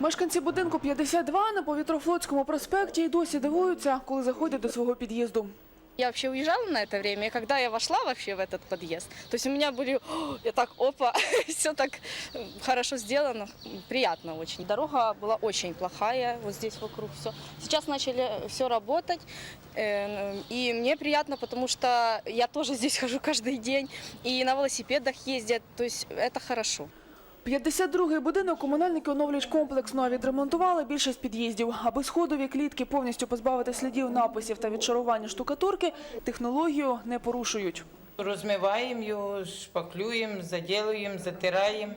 Мешканці будинку 52 на Повітрофлотському проспекті й досі дивуються, коли заходять до свого під'їзду. Я вообще уезжала на это время, и когда я вошла вообще в этот подъезд, то есть у меня были, «О!» я так, опа, все так э, хорошо сделано, приятно очень. Дорога была очень плохая, вот здесь вокруг все. Сейчас начали все работать, э, и мне приятно, потому что я тоже здесь хожу каждый день, и на велосипедах ездят, то есть это хорошо. 52-й будинок комунальники оновлюють комплексно, а відремонтували більшість під'їздів. Аби сходові клітки повністю позбавити слідів написів та відшарування штукатурки, технологію не порушують. Розмиваємо його, шпаклюємо, заділуємо, затираємо,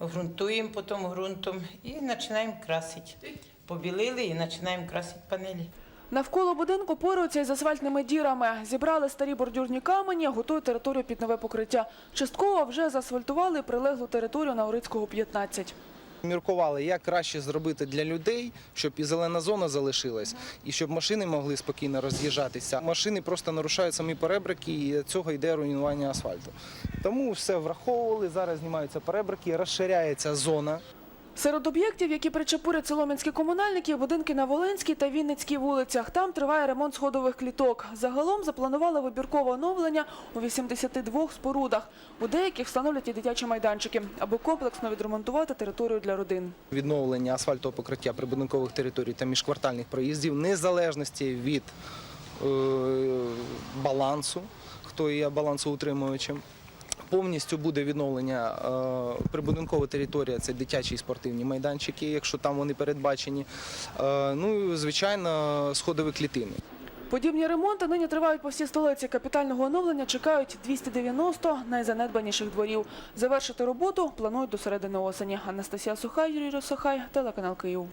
ґрунтуємо потім ґрунтом і починаємо красити. Побілили і починаємо красити панелі. Навколо будинку поруються із асфальтними дірами. Зібрали старі бордюрні камені, готують територію під нове покриття. Частково вже заасфальтували прилеглу територію на Орицького 15. Міркували, як краще зробити для людей, щоб і зелена зона залишилась, і щоб машини могли спокійно роз'їжджатися. Машини просто нарушають самі перебрики, і цього йде руйнування асфальту. Тому все враховували. Зараз знімаються перебрики, розширяється зона. Серед об'єктів, які причепурять солом'янські комунальники, будинки на Волинській та Вінницькій вулицях. Там триває ремонт сходових кліток. Загалом запланували вибіркове оновлення у 82 спорудах. У деяких встановлять і дитячі майданчики, аби комплексно відремонтувати територію для родин. Відновлення асфальтового покриття прибудинкових територій та міжквартальних проїздів, незалежності від е, балансу, хто є балансоутримувачем. Повністю буде відновлення е, прибудинкова територія, це дитячі і спортивні майданчики, якщо там вони передбачені. Е, ну і звичайно, сходові клітини. Подібні ремонти нині тривають по всій столиці. Капітального оновлення чекають 290 найзанедбаніших дворів. Завершити роботу планують до середини осені. Анастасія Сухай, Юрій Росохай, телеканал Київ.